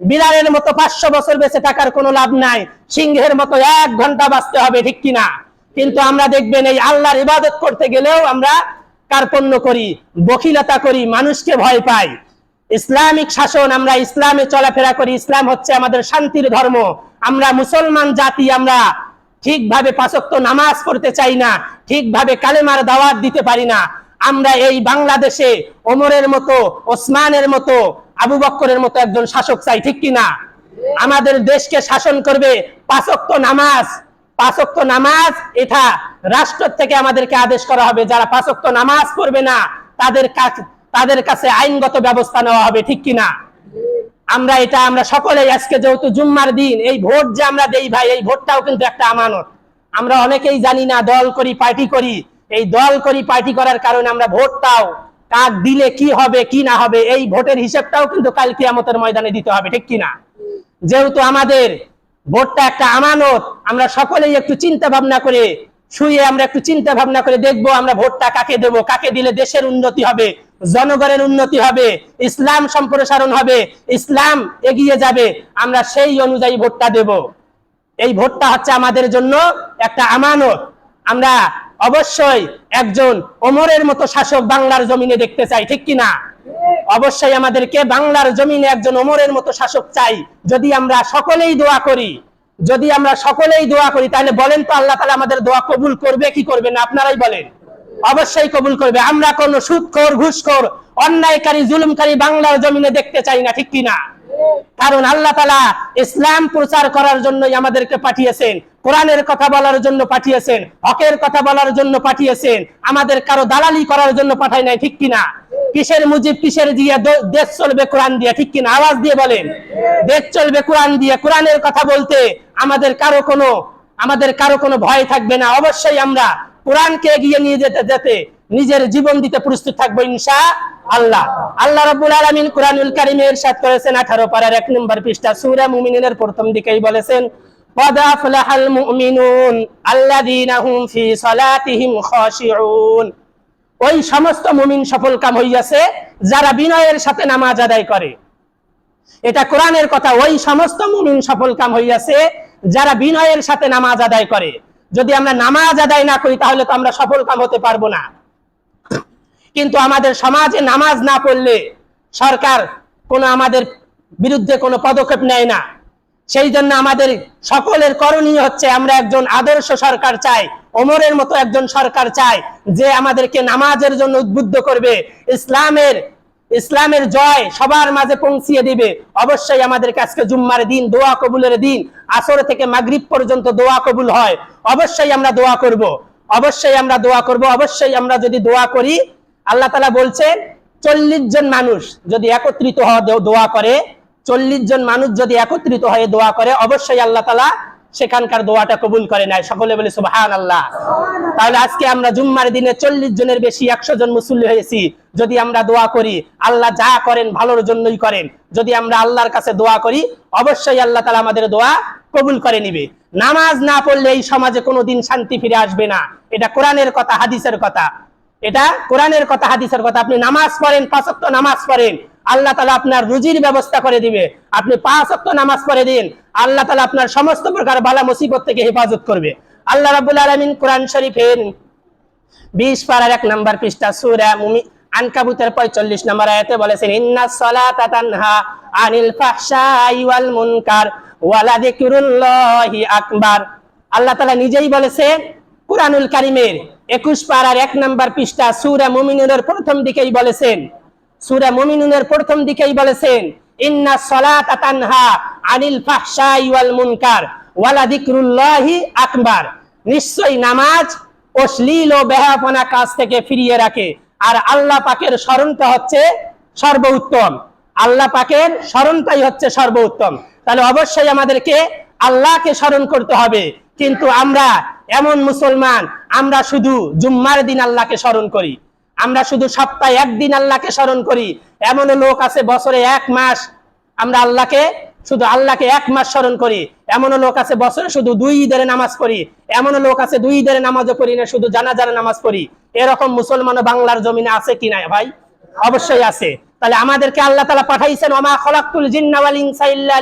বিড়ালের মতো পাঁচশো বছর বেঁচে থাকার কোনো লাভ নাই। সিংহের মতো এক ঘণ্টা বাঁচতে হবে, ঠিক কিনা? কিন্তু আমরা দেখবেন এই আল্লাহর ইবাদত করতে গেলেও আমরা কার্পণ্য করি বকিলতা করি, মানুষকে ভয় পাই। ইসলামিক শাসন, আমরা ইসলামে চলাফেরা করি, ইসলাম হচ্ছে আমাদের শান্তির ধর্ম। আমরা মুসলমান জাতি, আমরা ঠিকভাবে পাঁচক্ত নামাজ পড়তে চাই না, ঠিকভাবে কালেমার দাওয়াত দিতে পারি না। আমরা এই বাংলাদেশে ওমরের মতো, ওসমানের মতো আবু বক্করের মতো একজন শাসক চাই, ঠিক কিনা? আমাদের দেশকে শাসন করবে পাঁচক্ত নামাজ। পাঁচক্ত নামাজ, এটা রাষ্ট্র থেকে আমাদেরকে আদেশ করা হবে। যারা পাঁচক্ত নামাজ পড়বে না, তাদের কাছে তাদের কাছে আইনগত ব্যবস্থা নেওয়া হবে, ঠিক কিনা? আমরা এটা, আমরা সকলে আজকে যেহেতু জুম্মার দিন, এই ভোট যে আমরা দেই ভাই, এই ভোটটাও কিন্তু একটা আমানত। আমরা অনেকেই জানি না, দল করি, পার্টি করি। এই দল করি, পার্টি করার কারণে আমরা ভোটটাও কাক দিলে কি হবে, কি না হবে, এই ভোটের হিসেবটাও কিন্তু কাল কিয়ামতের ময়দানে দিতে হবে, ঠিক কিনা? যেহেতু আমাদের ভোটটা একটা আমানত, আমরা সকলেই একটু চিন্তা ভাবনা করে শুয়ে আমরা একটু চিন্তা ভাবনা করে দেখব আমরা ভোটটা কাকে দেব, কাকে দিলে দেশের উন্নতি হবে, জনগণের উন্নতি হবে, ইসলাম সম্প্রসারণ হবে, ইসলাম এগিয়ে যাবে, আমরা সেই অনুযায়ী ভোটটা দেব। এই ভোটটা হচ্ছে আমাদের জন্য একটা আমানত। আমরা অবশ্যই একজন ওমরের মতো শাসক বাংলার জমিনে দেখতে চাই, ঠিক কিনা অবশ্যই আমাদেরকে বাংলার জমিনে একজন ওমরের মতো শাসক চাই। যদি আমরা সকলেই দোয়া করি, যদি আমরা সকলেই দোয়া করি, তাহলে বলেন তো আল্লাহ তালা আমাদের দোয়া কবুল করবে কি করবে না, আপনারাই বলেন। অবশ্যই কবুল করবে। আমরা কোন সুদখোর ঘুষখোর, অন্যায়কারী, জুলুমকারী বাংলার জমিনে দেখতে চাই না, ঠিক কিনা কারণ আল্লাহ তালা ইসলাম প্রচার করার জন্যই আমাদেরকে পাঠিয়েছেন, কোরআনের কথা বলার জন্য পাঠিয়েছেন, হকের কথা বলার জন্য পাঠিয়েছেন, আমাদের কারও দালালি করার জন্য পাঠায় নাই, ঠিক কিনা? কিসের মুজিব, কিসের দিয়ে দেশ চলবে কোরআন দিয়ে, ঠিক কিনা? আওয়াজ দিয়ে বলেন। দেশ চলবে কোরআন দিয়ে, কোরআনের কথা বলতে আমাদের কারও কোনো আমাদের কারও কোনো ভয় থাকবে না। অবশ্যই আমরা কোরআনকে এগিয়ে নিয়ে যেতে যেতে নিজের জীবন দিতে প্রস্তুত থাকবো ইনশা আল্লাহ আল্লাহ রাব্বুল আলামিন কোরআনুল কারিমে ইরশাদ করেছেন 18 পারার এক নম্বর পৃষ্ঠা সূরা মুমিনের প্রথম দিকেই বলেছেন قد أفلح المؤمنون الذين هم في صلاتهم خاشعون ওই সমস্ত মুমিন সফল কাম হইয়াছে যারা বিনয়ের সাথে নামাজ আদায় করে এটা কোরআনের কথা ওই সমস্ত মুমিন সফল কাম হইয়াছে যারা বিনয়ের সাথে নামাজ আদায় করে যদি আমরা নামাজ আদায় না করি তাহলে তো আমরা সফল কাম হতে পারবো না কিন্তু আমাদের সমাজে নামাজ না পড়লে সরকার কোনো আমাদের বিরুদ্ধে কোনো পদক্ষেপ নেয় না। সেই জন্য আমাদের সকলের করণীয় হচ্ছে আমরা একজন আদর্শ সরকার চাই, ওমরের মতো একজন সরকার চাই, যে আমাদেরকে নামাজের জন্য উদ্বুদ্ধ করবে, ইসলামের ইসলামের জয় সবার মাঝে পৌঁছিয়ে দিবে। অবশ্যই আমাদেরকে আজকে জুম্মার দিন, দোয়া কবুলের দিন, আসর থেকে মাগরিব পর্যন্ত দোয়া কবুল হয়। অবশ্যই আমরা দোয়া করব, অবশ্যই আমরা দোয়া করব, অবশ্যই আমরা যদি দোয়া করি আল্লাহ তালা বলছেন, চল্লিশ জন মানুষ যদি একত্রিত হওয়া দোয়া করে, চল্লিশ জন মানুষ যদি একত্রিত হয়ে দোয়া করে, অবশ্যই আল্লাহ তালা সেখানকার দোয়াটা কবুল করে নেয়। সকলে বলে সুবাহান আল্লাহ তাহলে আজকে আমরা জুম্মার দিনে চল্লিশ জনের বেশি একশো জন মুসল্লি হয়েছি। যদি আমরা দোয়া করি, আল্লাহ যা করেন ভালোর জন্যই করেন। যদি আমরা আল্লাহর কাছে দোয়া করি, অবশ্যই আল্লাহ তালা আমাদের দোয়া কবুল করে নিবে। নামাজ না পড়লে এই সমাজে কোনোদিন শান্তি ফিরে আসবে না। এটা কোরআনের কথা, হাদিসের কথা। এটা কোরআনের কথা, হাদিসের কথা। আপনি নামাজ পড়েন, পাঁচ ওয়াক্ত নামাজ পড়েন, আল্লাহ তালা আপনার রুজির ব্যবস্থা করে দিবে। আপনি পাঁচ ওয়াক্ত নামাজ পড়ে দিন, আল্লাহ তালা আপনার সমস্ত প্রকার বালা মুসিবত থেকে হেফাজত করবে। আল্লাহ রাবুল আলমিন কোরআন শরীফের বিশ পারার এক নম্বর পৃষ্ঠা, সুরা মুমি, আনকাবুতের পঁয়তাল্লিশ নম্বর আয়াতে বলেছেন, ইন্না সালাতা আনিল ফাহশাই মুনকার ওয়ালা আকবার। আল্লাহ তাআলা নিজেই বলেছেন, কুরআনুল কারীমের 21 পাড়ার এক নাম্বার পৃষ্ঠা সূরা মুমিনুনের প্রথম দিকেই বলেছেন। সূরা মুমিনুনের প্রথম দিকেই বলেছেন, ইন্না সালাতা তানহা আনিল ফাহশাই ওয়াল মুনকার ওয়ালা যিকরুল্লাহি আকবার। নিশ্চয়ই নামাজ অশ্লীল ও বেহাপনা কাজ থেকে ফিরিয়ে রাখে। আর আল্লাহ পাকের স্মরণটা হচ্ছে সর্বোত্তম। আল্লাহ পাকের স্মরণটাই হচ্ছে সর্বোত্তম। তাহলে অবশ্যই আমাদেরকে আল্লাহকে স্মরণ করতে হবে। কিন্তু আমরা এমন মুসলমান আমরা শুধু জুম্মার দিন আল্লাহকে স্মরণ করি। আমরা শুধু সপ্তাহে একদিন আল্লাহকে স্মরণ করি। এমন লোক আছে, বছরে এক মাস আমরা আল্লাহকে, শুধু আল্লাহকে এক মাস স্মরণ করি। এমন লোক আছে, বছরে শুধু দুই ঈদের নামাজ পড়ি। এমন লোক আছে, দুই ঈদের নামাজও করি না, শুধু জানাজার নামাজ পড়ি। এরকম মুসলমান বাংলার জমিনে আছে কি না ভাই? অবশ্যই আছে। তাহলে আমাদেরকে আল্লাহ তালা পাঠাইছেন ওমা খলাকুল জিন্নাওয়াল ইনসা ইল্লা